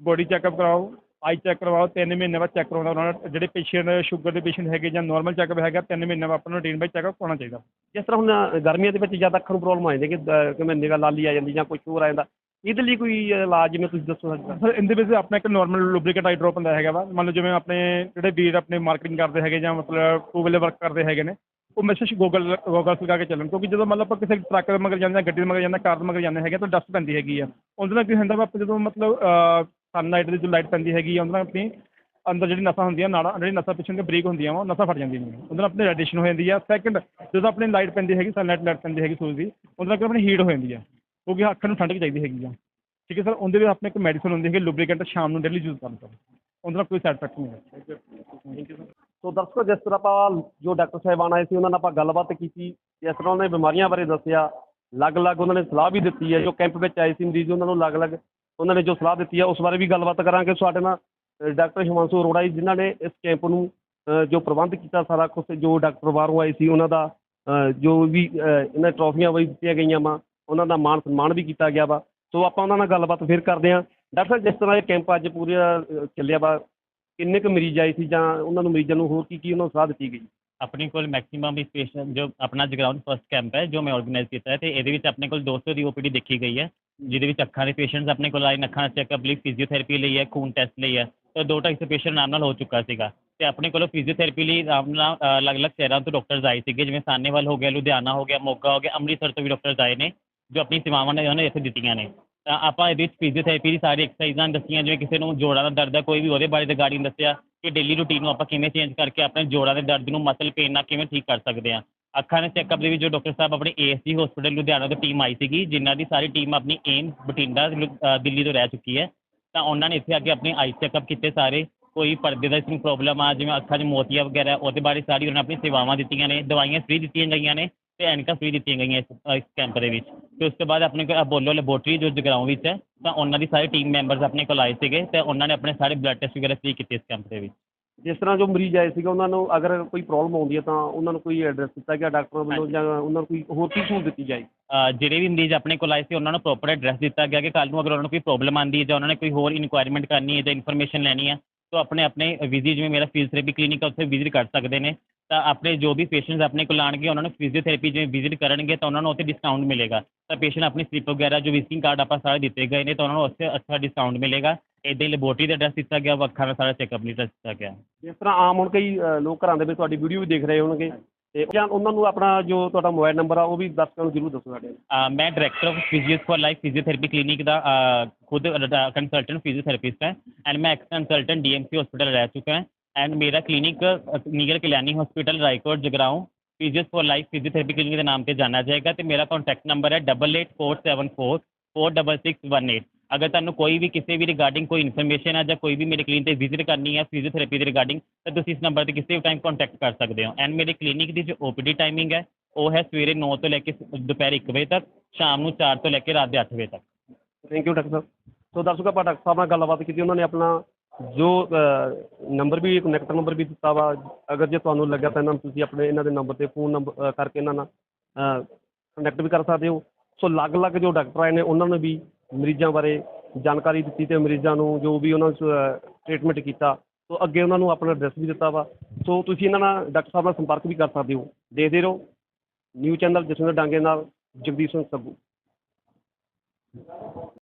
ਬੋਡੀ ਚੈੱਕਅਪ ਕਰਾਓ ਆਈ ਚੈੱਕ ਕਰਵਾਓ ਤਿੰਨ ਮਹੀਨੇ ਬਾਅਦ ਚੈੱਕ ਕਰਾਉਣਾ ਉਹਨਾਂ ਨਾਲ ਜਿਹੜੇ ਪੇਸ਼ੈਂਟ ਸ਼ੂਗਰ ਦੇ ਪੇਸ਼ੈਂਟ ਹੈਗੇ ਜਾਂ ਨਾਰਮਲ ਚੈੱਕਅਪ ਹੈਗਾ ਤਿੰਨ ਮਹੀਨੇ ਬਾਅਦ ਆਪਣਾ ਰੂਟੀਨ ਬਾਈ ਚੈੱਕਅਪ ਕਰਾਉਣਾ ਚਾਹੀਦਾ। ਜਿਸ ਤਰ੍ਹਾਂ ਹੁਣ ਗਰਮੀਆਂ ਦੇ ਵਿੱਚ ਜ਼ਿਆਦਾ ਅੱਖਾਂ ਨੂੰ ਪ੍ਰੋਬਲਮ ਆ ਜਾਂਦੀ ਕਿ ਅ, ਕਿਵੇਂ ਨਿਗਾਹ ਲਾਲੀ ਆ ਜਾਂਦੀ ਜਾਂ ਕੁਝ ਹੋਰ ਆ ਜਾਂਦਾ। ਇਹਦੇ ਲਈ ਕੋਈ ਇਲਾਜ ਜਿਵੇਂ ਤੁਸੀਂ ਦੱਸੋ ਅੱਜ ਸਰ, ਇਹਦੇ ਵਿੱਚ ਆਪਣਾ ਇੱਕ ਨਾਰਮਲ ਲੁਬਰੀਕੇਟ ਆਈ ਡ੍ਰੌਪ ਹੁੰਦਾ ਹੈਗਾ ਵਾ। ਮੰਨ ਲਓ ਜਿਵੇਂ ਆਪਣੇ ਜਿਹੜੇ ਵੀਰ ਆਪਣੇ ਮਾਰਕੀਟਿੰਗ ਕਰਦੇ ਹੈਗੇ ਜਾਂ ਮਤਲਬ ਟੂ ਵੀਲਰ ਵਰਕ ਕਰਦੇ ਹੈਗੇ ਨੇ, ਉਹ ਹਮੇਸ਼ਾ ਗੋਗਲ ਗੋਗਲਸ ਲਗਾ ਕੇ ਚੱਲਣ। ਕਿਉਂਕਿ ਜਦੋਂ ਮਤਲਬ ਆਪਾਂ ਕਿਸੇ ਟਰੱਕ ਦੇ ਮਗਰ ਜਾਂਦੇ ਹਾਂ ਗੱਡੀ ਦੇ ਮਗਰ ਜਾਂਦੇ ਹਾਂ ਕਾਰ ਦੇ ਮਗਰ ਜਾਂਦੇ ਹੈਗੇ, ਤਾਂ ਡਸਟ ਪੈਂਦੀ ਹੈਗੀ ਆ। ਉਹਦੇ ਨਾਲ ਕੀ ਹੁੰਦਾ ਵਾ, ਆਪਾਂ ਜਦੋਂ ਮਤਲਬ ਸਨਲਾਈਟ ਦੀ ਜੋ ਲਾਈਟ ਪੈਂਦੀ ਹੈਗੀ ਆ, ਉਹਦੇ ਨਾਲ ਆਪਣੀ ਅੰਦਰ ਜਿਹੜੀ ਨਸਾਂ ਹੁੰਦੀਆਂ, ਨਾੜਾਂ, ਜਿਹੜੀ ਨਸਾਂ ਪਿੱਛੇ ਦੀਆਂ ਬਰੀਕ ਹੁੰਦੀਆਂ ਵਾ, ਉਹ ਨਸਾਂ ਫਟ ਜਾਂਦੀਆਂ ਨੇ। ਉਹਦੇ ਨਾਲ ਆਪਣੀ ਰੈਡੀਏਸ਼ਨ ਹੋ ਜਾਂਦੀ ਆ। ਸੈਕੰਡ ਜਦੋਂ ਆਪਣੀ ਲਾਈਟ ਪੈਂਦੀ ਹੈਗੀ ਸਨਲਾਈਟ ਲਾਈਟ ਪੈਂਦੀ ਹੈਗੀ ਸੂਰਜ ਦੀ, ਉਹਦੇ ਨਾਲ ਆਪਣੀ ਹੀਟ ਹੋ ਜਾਂਦੀ ਆ। ਕਿਉਂਕਿ ਅੱਖਾਂ ਨੂੰ ਠੰਡਕ ਚਾਹੀਦੀ ਹੈਗੀ ਆ। ਠੀਕ ਹੈ ਸਰ, ਉਹਦੇ ਵਿੱਚ ਆਪਣੇ ਇੱਕ ਮੈਡੀਸਨ ਹੁੰਦੀ ਹੈਗੀ ਲੁਬਰੀਕੈਂਟ ਸ਼ਾਮ ਨੂੰ ਡੇਲੀ ਯੂਜ਼ ਕਰਨਾ ਸਰ ਉਹਦੇ ਨਾਲ ਕੋਈ ਸਾਈਡ ਇਫੈਕਟ ਨਹੀਂ ਹੈ। ਸੋ ਦਰਸ਼ਕੋ ਜਿਸ ਤਰ੍ਹਾਂ ਆਪਾਂ ਜੋ ਡਾਕਟਰ ਸਾਹਿਬਾਨ ਆਏ ਸੀ, ਉਹਨਾਂ ਨਾਲ ਆਪਾਂ ਗੱਲਬਾਤ ਕੀਤੀ, ਜਿਸ ਤਰ੍ਹਾਂ ਉਹਨਾਂ ਨੇ ਬਿਮਾਰੀਆਂ ਬਾਰੇ ਦੱਸਿਆ, ਅਲੱਗ-ਅਲੱਗ ਉਹਨਾਂ ਨੇ ਸਲਾਹ ਵੀ ਦਿੱਤੀ ਹੈ, ਜੋ ਕੈਂਪ ਵਿੱਚ ਆਏ ਸੀ ਮਰੀਜ਼, ਉਹਨਾਂ ਨੂੰ ਅਲੱਗ-ਅਲੱਗ ਉਹਨਾਂ ਨੇ ਜੋ ਸਲਾਹ ਦਿੱਤੀ ਹੈ, ਉਸ ਬਾਰੇ ਵੀ ਗੱਲਬਾਤ ਕਰਾਂਗੇ। ਸਾਡੇ ਨਾਲ ਡਾਕਟਰ ਹਿਮਾਂਸ਼ੂ ਅਰੋੜਾ ਜੀ, ਜਿਨ੍ਹਾਂ ਨੇ ਇਸ ਕੈਂਪ ਨੂੰ ਜੋ ਪ੍ਰਬੰਧ ਕੀਤਾ ਸਾਰਾ ਕੁਝ ਜੋ ਡਾਕਟਰ ਬਾਹਰੋਂ ਆਏ ਸੀ, ਉਹਨਾਂ ਦਾ ਜੋ ਵੀ ਇਹਨਾਂ ਟਰੋਫੀਆਂ ਵੀ ਦਿੱਤੀਆਂ ਗਈਆਂ ਵਾ। ਉਹਨਾਂ ਦਾ ਮਾਣ ਸਨਮਾਨ ਵੀ ਕੀਤਾ ਗਿਆ ਵਾ। ਸੋ ਆਪਾਂ ਉਹਨਾਂ ਨਾਲ ਗੱਲਬਾਤ ਫਿਰ ਕਰਦੇ ਹਾਂ। ਡਾਕਟਰ ਸਾਹਿਬ, ਜਿਸ ਤਰ੍ਹਾਂ ਇਹ ਕੈਂਪ ਅੱਜ ਪੂਰਾ ਚੱਲਿਆ ਵਾ, ਕਿੰਨੇ ਕੁ ਮਰੀਜ਼ ਆਏ ਸੀ ਜਾਂ ਉਹਨਾਂ ਨੂੰ ਮਰੀਜ਼ਾਂ ਨੂੰ ਹੋਰ ਕੀ ਕੀ ਉਹਨਾਂ ਨੂੰ ਸਲਾਹ ਦਿੱਤੀ ਗਈ? ਆਪਣੇ ਕੋਲ ਮੈਕਸਿਮਮ ਵੀ ਪੇਸ਼ੈਂਟ ਜੋ ਆਪਣਾ ਜਗਰਾਉਂਡ ਫਰਸਟ ਕੈਂਪ ਹੈ, ਜੋ ਮੈਂ ਆਰਗੇਨਾਈਜ਼ ਕੀਤਾ ਹੈ ਤੇ ਇਹਦੇ ਵਿੱਚ ਆਪਣੇ ਕੋਲ 200 ਦੀ ਓਪੀਡੀ ਦੇਖੀ ਗਈ ਹੈ, ਜਿਹਦੇ ਵਿੱਚ ਅੱਖਾਂ ਦੇ ਪੇਸ਼ੈਂਟਸ ਆਪਣੇ ਕੋਲ ਆਏ ਅੱਖਾਂ ਦਾ ਚੈੱਕਅਪ ਲਈ ਫਿਜ਼ੀਓਥੈਰੇਪੀ ਲਈ ਹੈ, ਖੂਨ ਟੈਸਟ ਲਈ ਹੈ, ਤਾਂ ਦੋ ਢਾਈ ਸੌ ਪੇਸ਼ੈਂਟ ਆਰਾਮ ਨਾਲ ਹੋ ਚੁੱਕਾ ਸੀਗਾ। ਤੇ ਆਪਣੇ ਕੋਲ ਫਿਜ਼ੀਓਥੈਰੇਪੀ ਲਈ ਆਰਾਮ ਨਾਲ ਅਲੱਗ-ਅਲੱਗ ਸ਼ਹਿਰਾਂ ਤੋਂ ਡਾਕਟਰਸ ਆਏ ਸੀਗੇ, ਜਿਵੇਂ ਸਾਨੇਵਾਲ ਹੋ ਗਿਆ, ਲੁਧਿਆਣਾ ਹੋ ਗਿਆ, ਮੋਗਾ ਹੋ ਗਿਆ, ਅੰਮ੍ਰਿਤਸਰ ਤੋਂ ਵੀ ਡਾਕਟਰਸ ਆਏ ਨੇ। ਜੋ ਆਪਣੀ ਸੇਵਾਵਾਂ ਨੇ, ਉਹਨਾਂ ਨੇ ਇੱਥੇ ਦਿੱਤੀਆਂ ਨੇ। ਤਾਂ ਆਪਾਂ ਇਹਦੇ ਵਿੱਚ ਫਿਜ਼ੀਓਥੈਰੇਪੀ ਦੀ ਸਾਰੀ ਐਕਸਰਸਾਈਜ਼ਾਂ ਦੱਸੀਆਂ, ਜਿਵੇਂ ਕਿਸੇ ਨੂੰ ਜੋੜਾਂ ਦਾ ਦਰਦ ਹੈ ਕੋਈ ਵੀ ਉਹਦੇ ਬਾਰੇ ਰਿਗਾਰਡਿੰਗ ਦੱਸਿਆ ਕਿ ਡੇਲੀ ਰੂਟੀਨ ਨੂੰ ਆਪਾਂ ਕਿਵੇਂ ਚੇਂਜ ਕਰਕੇ ਆਪਣੇ ਜੋੜਾਂ ਦੇ ਦਰਦ ਨੂੰ ਮਸਲ ਪੇਨ ਨਾਲ ਕਿਵੇਂ ਠੀਕ ਕਰ ਸਕਦੇ ਹਾਂ ਅੱਖਾਂ ਦੇ ਚੈੱਕਅਪ ਦੇ ਵਿੱਚ ਜੋ ਡਾਕਟਰ ਸਾਹਿਬ ਆਪਣੀ ਏਐਸਜੀ ਹਸਪੀਟਲ ਲੁਧਿਆਣਾ ਤੋਂ ਟੀਮ ਆਈ ਸੀਗੀ, ਜਿਨ੍ਹਾਂ ਦੀ ਸਾਰੀ ਟੀਮ ਆਪਣੀ ਏਮ ਬਠਿੰਡਾ, ਲੁ- ਦਿੱਲੀ ਤੋਂ ਰਹਿ ਚੁੱਕੀ ਹੈ। ਤਾਂ ਉਹਨਾਂ ਨੇ ਇੱਥੇ ਆ ਕੇ ਆਪਣੇ ਆਈ ਚੈੱਕਅਪ ਕੀਤੇ ਸਾਰੇ। ਕੋਈ ਪਰਦੇ ਦਾ ਇਸਨੂੰ ਪ੍ਰੋਬਲਮ ਆ, ਜਿਵੇਂ ਅੱਖਾਂ 'ਚ ਮੋਤੀਆ ਵਗੈਰਾ, ਉਹਦੇ ਬਾਰੇ ਸਾਰੀ ਉਹਨਾਂ ਨੇ ਆਪਣੀ ਸੇਵਾਵਾਂ ਦਿੱਤੀਆਂ ਨੇ, ਦਵਾਈਆਂ ਫ੍ਰੀ ਦਿੱਤੀਆਂ ਗਈਆਂ ਨੇ। ਤੇ ਐਨਕਾਂ ਫ੍ਰੀ ਦਿੱਤੀਆਂ ਗਈਆਂ ਇਸ ਇਸ ਕੈਂਪ ਦੇ ਵਿੱਚ। ਤੇ ਉਸ ਤੋਂ ਬਾਅਦ ਆਪਣੇ ਕੋਲ ਅਬੋਲੋ ਲੈਬੋਰਟਰੀ ਜੋ ਜਗਰਾਉਂ ਵਿੱਚ ਹੈ ਤਾਂ ਉਹਨਾਂ ਦੀ ਸਾਰੀ ਟੀਮ ਮੈਂਬਰਸ ਆਪਣੇ ਕੋਲ ਆਏ ਸੀਗੇ ਤੇ ਉਹਨਾਂ ਨੇ ਆਪਣੇ ਸਾਰੇ ਬਲੱਡ ਟੈਸਟ ਵਗੈਰਾ ਫ੍ਰੀ ਕੀਤੇ ਇਸ ਕੈਂਪ ਦੇ ਵਿੱਚ। ਜਿਸ ਤਰ੍ਹਾਂ ਜੋ ਮਰੀਜ਼ ਆਏ ਸੀਗੇ ਉਹਨਾਂ ਨੂੰ ਅਗਰ ਕੋਈ ਪ੍ਰੋਬਲਮ ਆਉਂਦੀ ਹੈ ਤਾਂ ਉਹਨਾਂ ਨੂੰ ਕੋਈ ਐਡਰੈਸ ਦਿੱਤਾ ਗਿਆ ਡਾਕਟਰ ਵੱਲੋਂ ਜਾਂ ਉਹਨਾਂ ਨੂੰ ਕੋਈ ਹੋਰ ਕੀ ਸਹੂਲਤ ਦਿੱਤੀ ਜਾਏਗੀ ਅ, ਜਿਹੜੇ ਵੀ ਮਰੀਜ਼ ਆਪਣੇ ਕੋਲ ਆਏ ਸੀ ਉਹਨਾਂ ਨੂੰ ਪ੍ਰੋਪਰ ਐਡਰੈਸ ਦਿੱਤਾ ਗਿਆ ਕਿ ਕੱਲ੍ਹ ਨੂੰ ਅਗਰ ਉਹਨਾਂ ਨੂੰ ਕੋਈ ਪ੍ਰੋਬਲਮ ਆਉਂਦੀ ਹੈ ਜਾਂ ਉਹਨਾਂ ਨੇ ਕੋਈ ਹੋਰ ਇਨਕੁਆਇਰਮੈਂਟ ਕਰਨੀ ਹੈ ਜਾਂ ਇਨਫੋਰਮੇਸ਼ਨ ਲੈਣੀ ਹੈ ਤਾਂ ਆਪਣੇ ਆਪਣੇ ਵਿਜ਼ਿਟ ਜਿਵੇਂ ਮੇਰਾ ਫਿਜ਼ੀਓਥੈਰੇਪੀ ਕਲੀਨਿਕ ਆ, ਉੱਥੇ ਵਿਜ਼ਿਟ ਕਰ ਸਕਦੇ ਨੇ। ਤਾਂ ਆਪਣੇ ਜੋ ਵੀ ਪੇਸ਼ੈਂਟਸ ਆਪਣੇ ਕੋਲ ਆਉਣਗੇ, ਉਹਨਾਂ ਨੂੰ ਫਿਜ਼ੀਓਥੈਰੇਪੀ ਜਿਵੇਂ ਵਿਜ਼ਿਟ ਕਰਨਗੇ, ਤਾਂ ਉਹਨਾਂ ਨੂੰ ਉੱਥੇ ਡਿਸਕਾਊਂਟ ਮਿਲੇਗਾ। ਤਾਂ ਪੇਸ਼ੈਂਟ ਆਪਣੀ ਸਲਿੱਪ ਵਗੈਰਾ, ਜੋ ਵਿਜ਼ਿਟਿੰਗ ਕਾਰਡ ਆਪਾਂ ਸਾਰੇ ਦਿੱਤੇ ਗਏ ਨੇ, ਤਾਂ ਉਹਨਾਂ ਨੂੰ ਉੱਥੇ ਅੱਛਾ ਡਿਸਕਾਊਂਟ ਮਿਲੇਗਾ। ਇੱਦਾਂ ਹੀ ਲੈਬੋਰਟਰੀ ਦਾ ਐਡਰੈਸ ਦਿੱਤਾ ਗਿਆ ਵਾ ਅੱਖਾਂ ਦਾ ਸਾਰਾ ਚੈੱਕਅਪ ਲਈ ਦਿੱਤਾ ਗਿਆ। ਜਿਸ ਤਰ੍ਹਾਂ ਆਮ ਹੁਣ ਕਈ ਲੋਕ ਘਰਾਂ ਦੇ ਵਿੱਚ ਤੁਹਾਡੀ ਵੀਡੀਓ ਵੀ ਦੇਖ ਰਹੇ ਹੋਣਗੇ। ਤੇ ਜਾਂ ਉਹਨਾਂ ਨੂੰ ਆਪਣਾ ਜੋ ਤੁਹਾਡਾ ਮੋਬਾਈਲ ਨੰਬਰ ਆ ਉਹ ਵੀ ਦਰਸ਼ਕਾਂ ਨੂੰ ਜ਼ਰੂਰ ਦੱਸੋ ਸਾਡੇ ਅ, ਮੈਂ director of physios for life physiotherapy clinic ਦਾ ਅ, ਖੁਦ ਕੰਸਲਟੈਂਟ ਫਿਜ਼ੀਓਥੈਰੇਪਿਸਟ ਹੈ ਐਂਡ ਮੈਂ ਐਕਸ ਕੰਸਲਟੈਂਟ ਡੀਐਮਸੀ ਹਸਪੀਟਲ ਰਹਿ ਚੁੱਕਾ ਹੈ ਐਂਡ ਮੇਰਾ clinic near Kalyani hospital Raikot Jagraon physios for life physiotherapy clinic ਦੇ ਨਾਮ ਤੇ ਜਾਣਿਆ ਜਾਏਗਾ ਤੇ ਮੇਰਾ ਕੰਟੈਕਟ ਨੰਬਰ ਹੈ 884744 46618 ਅਗਰ ਤੁਹਾਨੂੰ ਕੋਈ ਵੀ ਕਿਸੇ ਵੀ ਰਿਗਾਰਡਿੰਗ ਕੋਈ ਇਨਫੋਰਮੇਸ਼ਨ ਹੈ ਜਾਂ ਕੋਈ ਵੀ ਮੇਰੇ ਕਲੀਨਿਕ ਤੇ ਵਿਜ਼ਿਟ ਕਰਨੀ ਹੈ ਫਿਜ਼ੀਓਥੈਰੇਪੀ ਦੇ ਰਿਗਾਰਡਿੰਗ ਤਾਂ ਤੁਸੀਂ ਇਸ ਨੰਬਰ ਤੇ ਕਿਸੇ ਵੀ ਟਾਈਮ ਕੋਂਟੈਕਟ ਕਰ ਸਕਦੇ ਹੋ। ਐਂਡ ਮੇਰੇ ਕਲੀਨਿਕ ਦੀ ਜੋ ਓ ਪੀ ਡੀ ਟਾਈਮਿੰਗ ਹੈ, ਉਹ ਹੈ ਸਵੇਰੇ ਨੌ ਤੋਂ ਲੈ ਕੇ ਦੁਪਹਿਰ ਇੱਕ ਵਜੇ ਤੱਕ, ਸ਼ਾਮ ਨੂੰ ਚਾਰ ਤੋਂ ਲੈ ਕੇ ਰਾਤ ਦੇ ਅੱਠ ਵਜੇ ਤੱਕ। ਥੈਂਕ ਯੂ ਡਾਕਟਰ ਸਾਹਿਬ। ਸੋ ਦਰਸ਼ਕੋ ਆਪਾਂ ਡਾਕਟਰ ਸਾਹਿਬ ਨਾਲ ਗੱਲਬਾਤ ਕੀਤੀ, ਉਹਨਾਂ ਨੇ ਆਪਣਾ ਜੋ ਨੰਬਰ ਵੀ ਕਨੈਕਟ ਨੰਬਰ ਵੀ ਦਿੱਤਾ ਵਾ। ਅਗਰ ਜੇ ਤੁਹਾਨੂੰ ਲੱਗਿਆ ਤਾਂ ਇਹਨਾਂ ਨੂੰ ਤੁਸੀਂ ਆਪਣੇ ਇਹਨਾਂ ਦੇ ਨੰਬਰ ਤੇ ਫੋਨ ਨੰਬਰ ਕਰਕੇ ਇਹਨਾਂ ਨਾਲ ਕੰਟੈਕਟ ਵੀ ਕਰ ਸਕਦੇ ਹੋ। ਸੋ ਅਲੱਗ-ਅਲੱਗ ਜੋ ਡਾਕਟਰ ਆਏ ਨੇ, ਉਹਨਾਂ ਨੂੰ ਵੀ ਮਰੀਜ਼ਾਂ ਬਾਰੇ ਜਾਣਕਾਰੀ ਦਿੱਤੀ ਤੇ ਮਰੀਜ਼ਾਂ ਨੂੰ ਜੋ ਵੀ ਉਹਨਾਂ ਨੂੰ ਟ੍ਰੀਟਮੈਂਟ ਕੀਤਾ, ਸੋ ਅੱਗੇ ਉਹਨਾਂ ਨੂੰ ਆਪਣਾ ਐਡਰੈਸ ਵੀ ਦਿੱਤਾ ਵਾ। ਸੋ ਤੁਸੀਂ ਇਹਨਾਂ ਨਾਲ ਡਾਕਟਰ ਸਾਹਿਬ ਨਾਲ ਸੰਪਰਕ ਵੀ ਕਰ ਸਕਦੇ ਹੋ। ਦੇਖਦੇ ਰਹੋ। ਨਿਊ ਚੈਨਲ ਜਸਵਿੰਦਰ ਡਾਂਗੇ ਨਾਲ ਜਗਦੀਪ ਸਿੰਘ ਸੱਭੂ